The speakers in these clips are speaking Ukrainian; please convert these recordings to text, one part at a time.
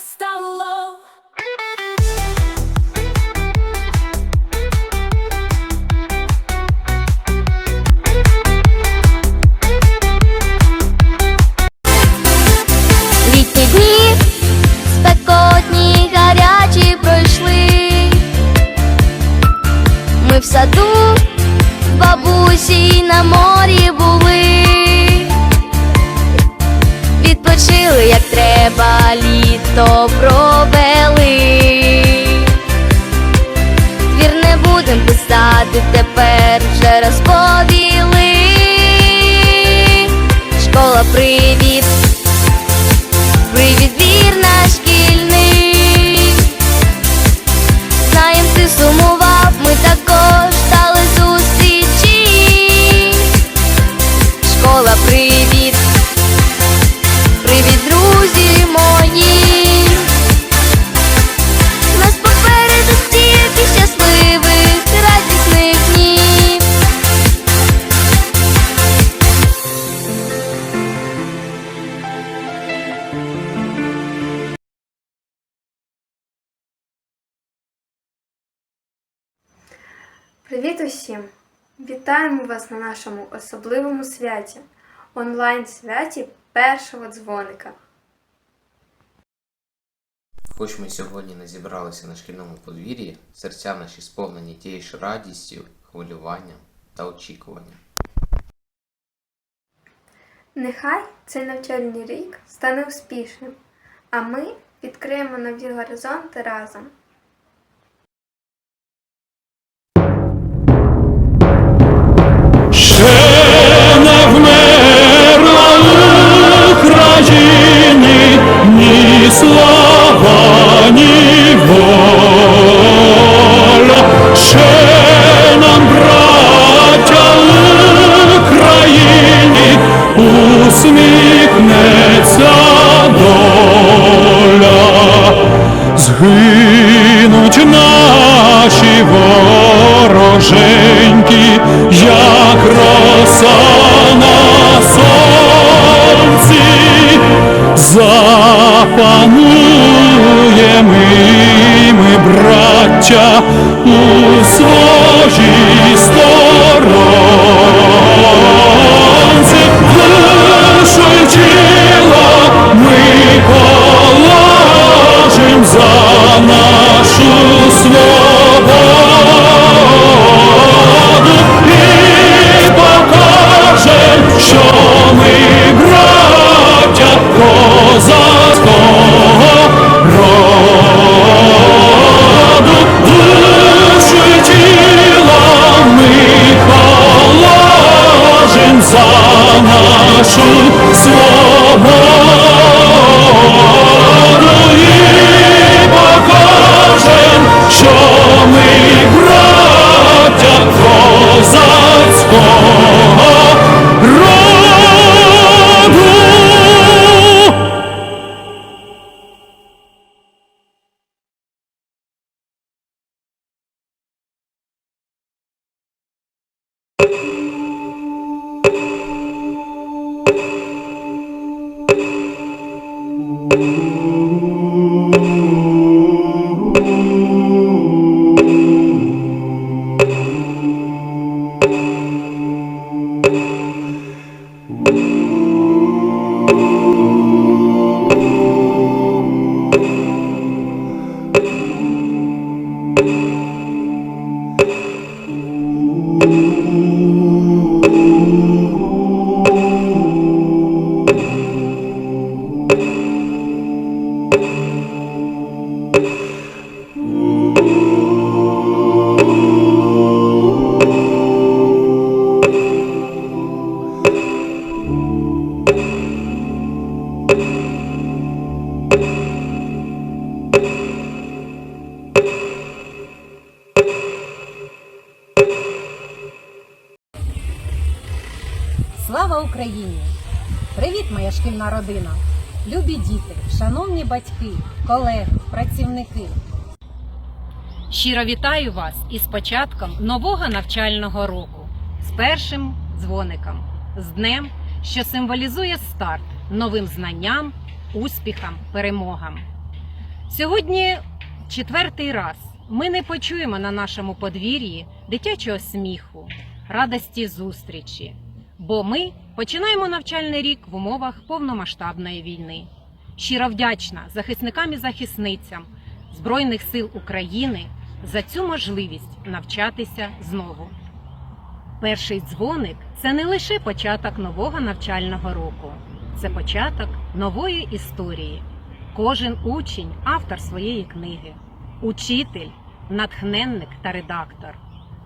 стало. Літні дні, спекотні, гарячі пройшли. Ми в саду, бабусі на морі були. Відпочили, як треба, літо провели. Твір не будем писати, тепер вже розповіли. Школа. Привіт, Привіт усім! Вітаємо вас на нашому особливому святі, онлайн-святі першого дзвоника. Хоч ми сьогодні не зібралися на шкільному подвір'ї, серця наші сповнені тією ж радістю, хвилюванням та очікуванням. Нехай цей навчальний рік стане успішним, а ми відкриємо нові горизонти разом. Україні ні слава, ні воля. Ще нам, браття Україні, усміхнеться доля. Згинуть наші вороженьки, як роса Україні! Привіт, моя шкільна родина! Любі діти, шановні батьки, колеги, працівники. Щиро вітаю вас із початком нового навчального року, з першим дзвоником, з днем, що символізує старт новим знанням, успіхам, перемогам. Сьогодні четвертий раз ми не почуємо на нашому подвір'ї дитячого сміху, радості зустрічі, бо ми починаємо навчальний рік в умовах повномасштабної війни. Щиро вдячна захисникам і захисницям Збройних сил України за цю можливість навчатися знову. Перший дзвоник це не лише початок нового навчального року, це початок нової історії. Кожен учень автор своєї книги, учитель, натхненник та редактор.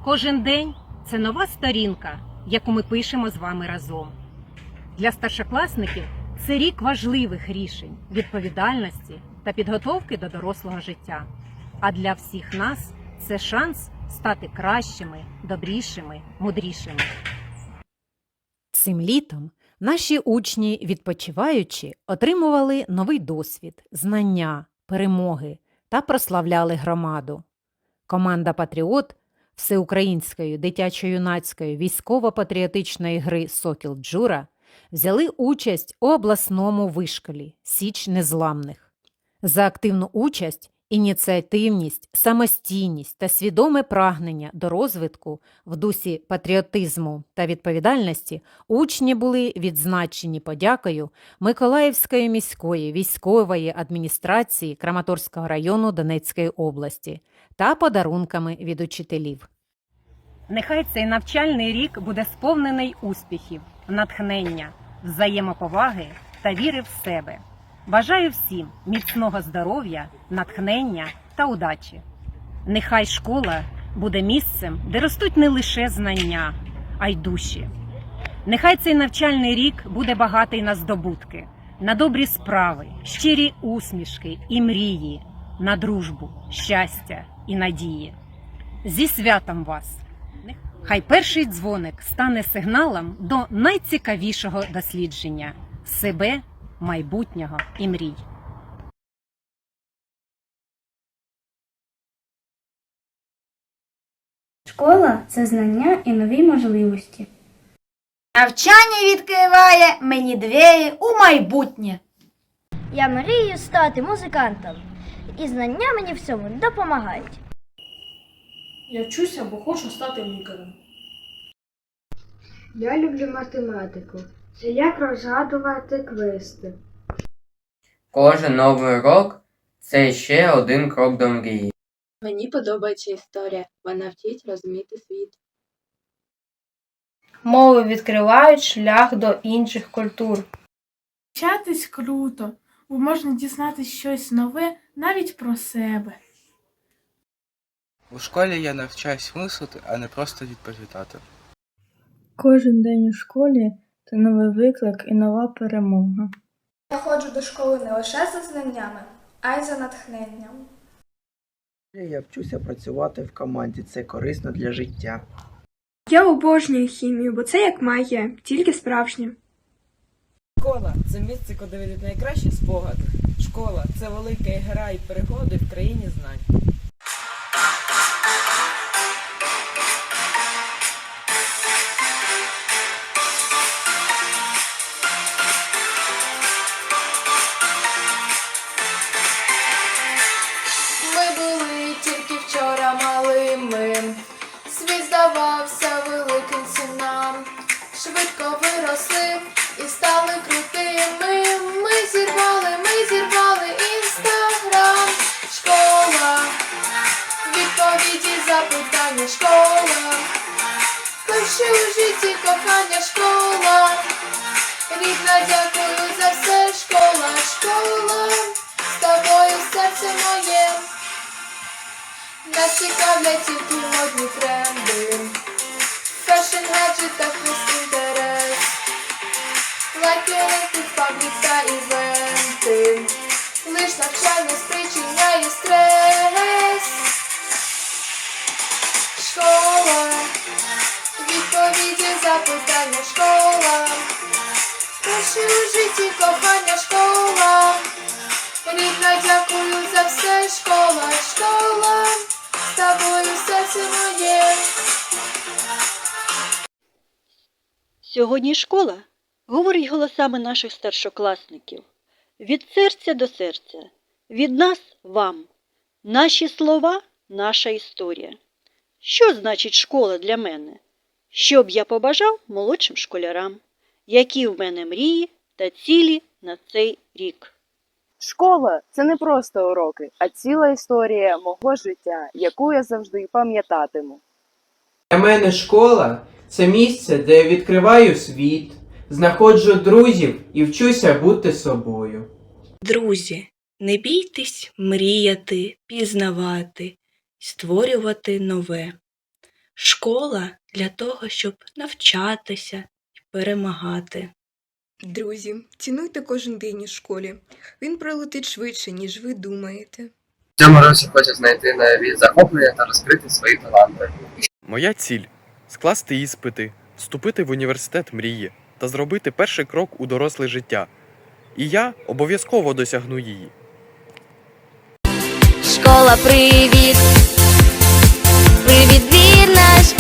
Кожен день це нова сторінка, яку ми пишемо з вами разом. Для старшокласників це рік важливих рішень, відповідальності та підготовки до дорослого життя. А для всіх нас це шанс стати кращими, добрішими, мудрішими. Цим літом наші учні, відпочиваючи, отримували новий досвід, знання, перемоги та прославляли громаду. Команда Патріот всеукраїнської дитячо-юнацької військово-патріотичної гри Сокіл Джура взяли участь у обласному вишколі Січ Незламних. За активну участь, ініціативність, самостійність та свідоме прагнення до розвитку в дусі патріотизму та відповідальності учні були відзначені подякою Миколаївської міської військової адміністрації Краматорського району Донецької області та подарунками від учителів. Нехай цей навчальний рік буде сповнений успіхів, натхнення, взаємоповаги та віри в себе. Бажаю всім міцного здоров'я, натхнення та удачі. Нехай школа буде місцем, де ростуть не лише знання, а й душі. Нехай цей навчальний рік буде багатий на здобутки, на добрі справи, щирі усмішки і мрії, на дружбу, щастя і надії. Зі святом вас! Хай перший дзвоник стане сигналом до найцікавішого дослідження себе, майбутнього і мрій. Школа це знання і нові можливості. Навчання відкриває мені двері у майбутнє. Я мрію стати музикантом, і знання мені в цьому допомагають. Я вчуся, бо хочу стати лікарем. Я люблю математику. Це як розгадувати квести. Кожен новий урок це ще один крок до мрії. Мені подобається історія, вона вчить розуміти світ. Мови відкривають шлях до інших культур. Вчатись круто, бо можна дізнатися щось нове навіть про себе. У школі я навчаюсь мислити, а не просто відповідати. Кожен день у школі це новий виклик і нова перемога. Я ходжу до школи не лише за знаннями, а й за натхненням. Я вчуся працювати в команді, це корисно для життя. Я обожнюю хімію, бо це як магія, тільки справжня. Школа це місце, куди ведуть найкращі спогади. Школа це велика гра і перегоди в країні знань. Перші у житті кохання школа. Рідна, дякую за все, школа, школа. З тобою серце моє. Нас цікавлять тільки модні тренди. Фешн, гаджетах весь інтерес. Лайки, лайки, паблік та івенти. Лиш навчання спричиняє стрес. Запитання, школа. Перші у житті кохання школа. Рідна, дякую за все, школа, школа. З тобою серце моє. Сьогодні школа говорить голосами наших старшокласників. Від серця до серця, від нас вам. Наші слова наша історія. Що значить школа для мене? Що б я побажав молодшим школярам, які в мене мрії та цілі на цей рік. Школа це не просто уроки, а ціла історія мого життя, яку я завжди пам'ятатиму. Для мене школа це місце, де я відкриваю світ, знаходжу друзів і вчуся бути собою. Друзі, не бійтесь мріяти, пізнавати, створювати нове. Школа для того, щоб навчатися і перемагати. Друзі, цінуйте кожен день у школі. Він пролетить швидше, ніж ви думаєте. В цьому році хочу знайти нові захоплення та розкрити свої таланти. Моя ціль скласти іспити, вступити в університет мрії та зробити перший крок у доросле життя. І я обов'язково досягну її. Школа, привіт! Привіт, двір наш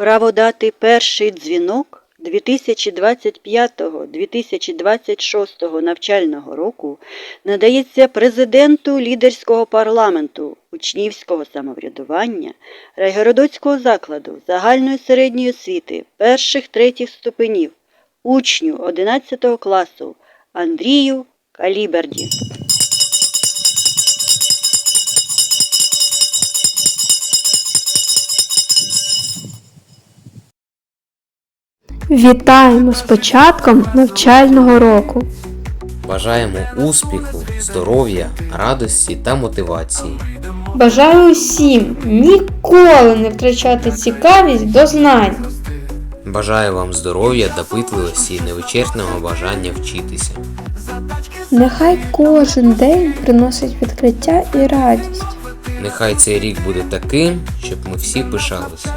Право дати перший дзвінок 2025-2026 навчального року надається президенту лідерського парламенту учнівського самоврядування Райгородоцького закладу загальної середньої освіти перших третіх ступенів учню 11 класу Андрію Каліберді. Вітаємо з початком навчального року. Бажаємо успіху, здоров'я, радості та мотивації. Бажаю усім ніколи не втрачати цікавість до знань. Бажаю вам здоров'я, допитливості і невичерпного бажання вчитися. Нехай кожен день приносить відкриття і радість. Нехай цей рік буде таким, щоб ми всі пишалися.